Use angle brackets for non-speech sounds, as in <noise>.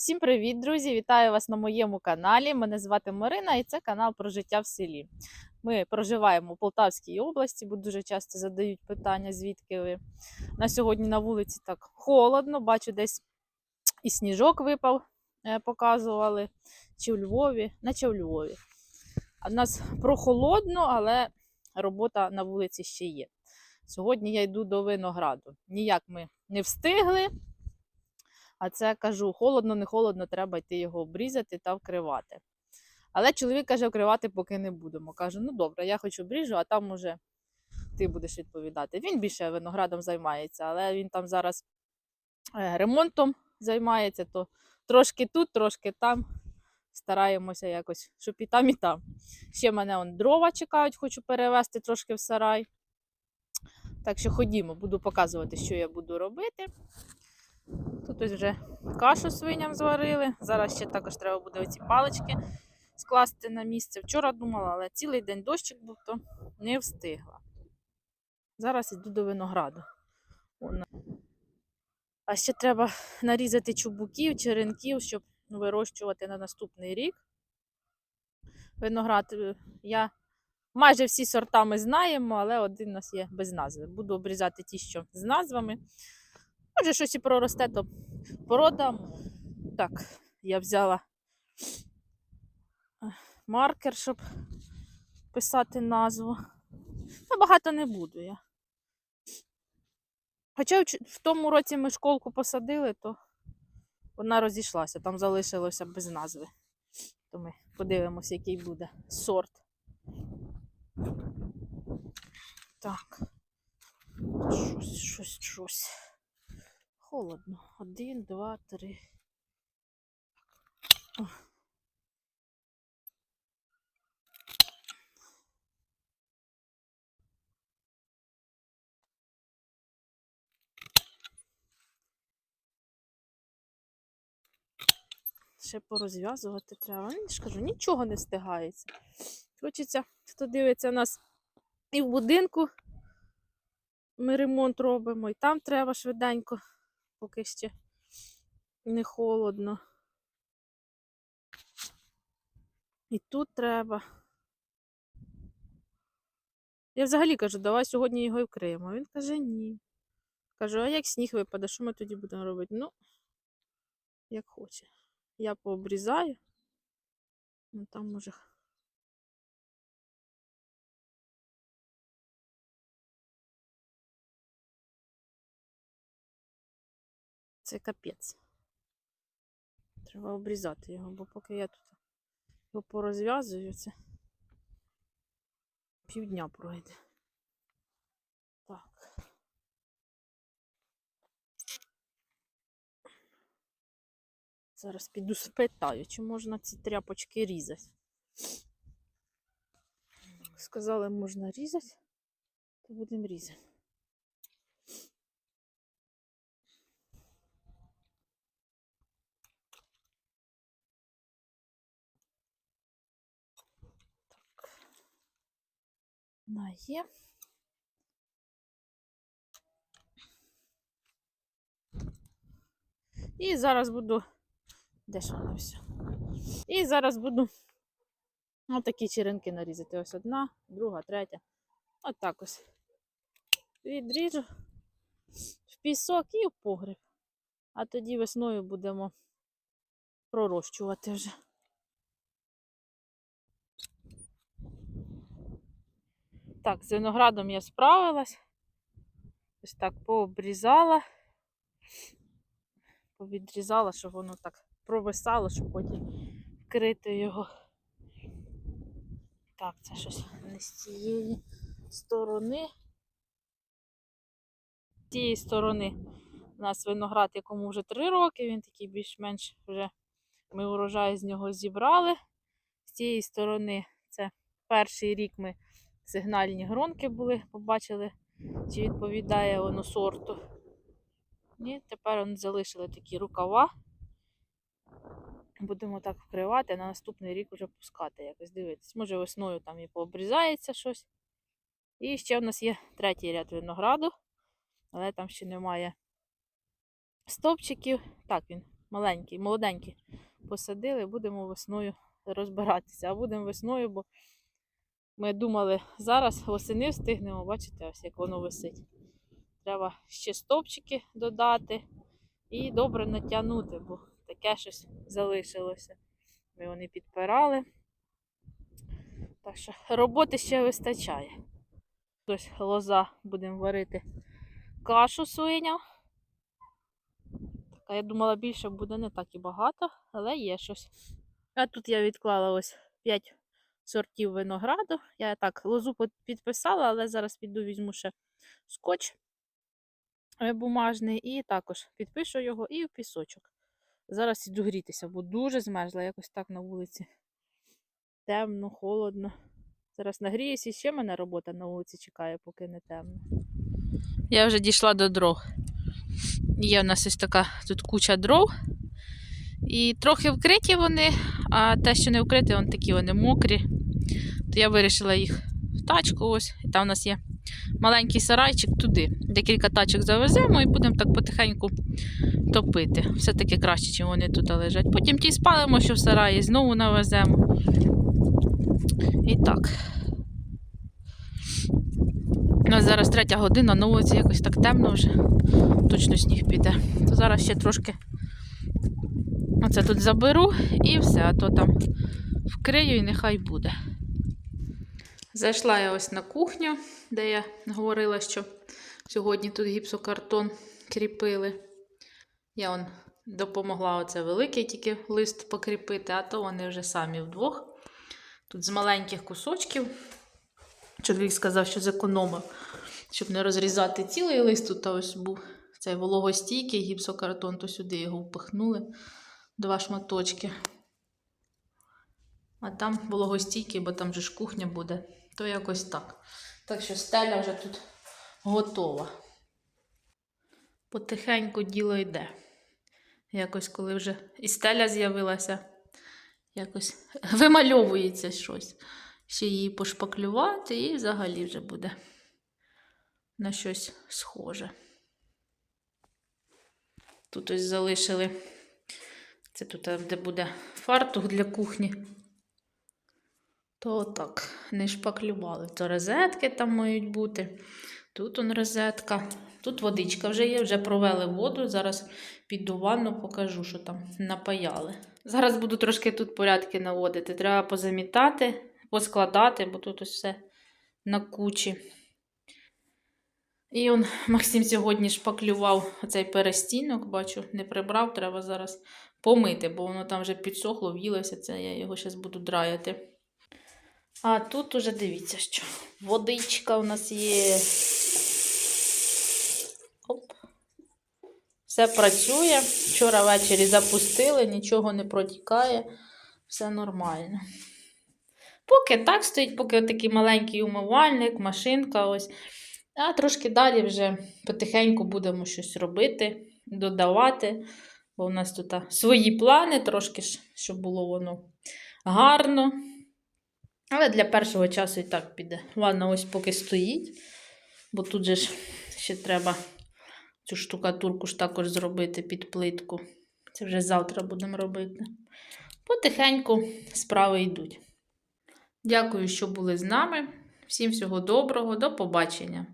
Всім привіт, друзі! Вітаю вас на моєму каналі. Мене звати Марина і це канал про життя в селі. Ми проживаємо у Полтавській області, бо дуже часто задають питання, звідки ви. На сьогодні на вулиці так холодно, бачу, десь і сніжок випав, е, показували, чи в Львові, наче в Львові. А в нас прохолодно, але робота на вулиці ще є. Сьогодні я йду до винограду. Ніяк ми не встигли. А це кажу, холодно, не холодно, треба йти його обрізати та вкривати. Але чоловік каже, вкривати поки не будемо. Кажу, ну добре, я хоч обріжу, а там уже ти будеш відповідати. Він більше виноградом займається, але він там зараз е, ремонтом займається, то трошки тут, трошки там. Стараємося якось, щоб і там, і там. Ще мене он дрова чекають, хочу перевезти трошки в сарай. Так що ходімо, буду показувати, що я буду робити. Тут ось вже кашу свиням зварили. Зараз ще також треба буде оці палички скласти на місце. Вчора думала, але цілий день дощик був, то не встигла. Зараз йду до винограду. А ще треба нарізати чубуків, черенків, щоб вирощувати на наступний рік. Виноград е, я майже всі сорта ми знаємо, але один у нас є без назви. Буду обрізати ті, що з назвами. Може, щось і проросте, то продам. Так, я взяла е, маркер, щоб писати назву. Ну, багато не буду я. Хоча в тому році ми школку посадили, то вона розійшлася, там залишилося без назви. То ми подивимося, який буде сорт. Так. Щось, щось, щось. Холодно. Один, два, три. Ще порозв'язувати треба. Ну, Я кажу, нічого не встигається. Хочеться, хто дивиться нас і в будинку, ми ремонт робимо, і там треба швиденько поки ще не холодно. І тут треба. Я взагалі кажу, давай сьогодні його і вкриємо. Він каже, ні. Кажу, а як сніг випаде, що ми тоді будемо робити? Ну, як хоче. Я пообрізаю. Ну там може. Це капець. Треба обрізати його, бо поки я тут його порозв'язую, це півдня пройде. Так. Зараз піду спитаю, чи можна ці тряпочки різати. Сказали, можна різати, то будемо різати. На є. І зараз буду. Де ж воно все? І зараз буду отакі черенки нарізати. Ось одна, друга, третя. От так ось. Відріжу в пісок і в погріб. А тоді весною будемо пророщувати вже. Так, з виноградом я справилась. Ось так пообрізала, повідрізала, щоб воно так провисало, щоб потім вкрити його. Так, це щось не з цієї сторони. З цієї сторони у нас виноград, якому вже 3 роки, він такий більш-менш вже ми урожай з нього зібрали. З цієї сторони це перший рік ми сигнальні гронки були, побачили, чи відповідає воно сорту. І тепер вони залишили такі рукава. Будемо так вкривати, а на наступний рік вже пускати якось дивитись. Може весною там і пообрізається щось. І ще в нас є третій ряд винограду, але там ще немає стовпчиків. Так, він маленький, молоденький посадили, будемо весною розбиратися. А будемо весною, бо ми думали, зараз восени встигнемо, бачите, ось як воно висить. Треба ще стовпчики додати і добре натягнути, бо таке щось залишилося. Ми вони підпирали. Так що роботи ще вистачає. Ось лоза будемо варити кашу свиня. Така, я думала, більше буде не так і багато, але є щось. А тут я відклала ось 5 сортів винограду. Я так лозу підписала, але зараз піду візьму ще скотч е, бумажний і також підпишу його і в пісочок. Зараз іду грітися, бо дуже змерзла якось так на вулиці. Темно, холодно. Зараз нагріюся і ще мене робота на вулиці чекає, поки не темно. Я вже дійшла до дров. Є в нас ось така тут куча дров. І трохи вкриті вони, а те, що не вкрите, вони такі вони мокрі. То я вирішила їх в тачку ось. І там у нас є маленький сарайчик туди. Декілька тачок завеземо і будемо так потихеньку топити. Все-таки краще, ніж вони тут лежать. Потім ті спалимо, що в сараї, знову навеземо. І так. У нас зараз третя година, на вулиці якось так темно вже. Точно сніг піде. То зараз ще трошки оце тут заберу і все, а то там вкрию і нехай буде. Зайшла я ось на кухню, де я говорила, що сьогодні тут гіпсокартон кріпили. Я он допомогла оце великий тільки лист покріпити, а то вони вже самі вдвох. Тут з маленьких кусочків. Чоловік сказав, що зекономив, щоб не розрізати цілий лист. Тут ось був цей вологостійкий гіпсокартон, то сюди його впихнули два шматочки. А там вологостійкий, бо там же ж кухня буде. То якось так. Так що стеля вже тут готова. Потихеньку діло йде. Якось, коли вже і стеля з'явилася, якось <laughs> вимальовується щось. Ще її пошпаклювати і взагалі вже буде на щось схоже. Тут ось залишили. Це тут, де буде фартух для кухні. То так, не шпаклювали. То розетки там мають бути. Тут он розетка. Тут водичка вже є, вже провели воду. Зараз піду ванну, покажу, що там напаяли. Зараз буду трошки тут порядки наводити. Треба позамітати, поскладати, бо тут ось все на кучі. І он Максим сьогодні шпаклював оцей перестінок, бачу, не прибрав, треба зараз помити, бо воно там вже підсохло, в'їлося, це я його зараз буду драяти. А тут уже дивіться, що водичка у нас є. Оп. Все працює. Вчора ввечері запустили, нічого не протікає, все нормально. Поки так стоїть, поки такий маленький умивальник, машинка ось. А трошки далі вже потихеньку будемо щось робити, додавати. Бо у нас тут свої плани, трошки, щоб було воно гарно. Але для першого часу і так піде. Ванна ось поки стоїть, бо тут же ж ще треба цю штукатурку ж також зробити під плитку. Це вже завтра будемо робити. Потихеньку справи йдуть. Дякую, що були з нами. Всім всього доброго, до побачення!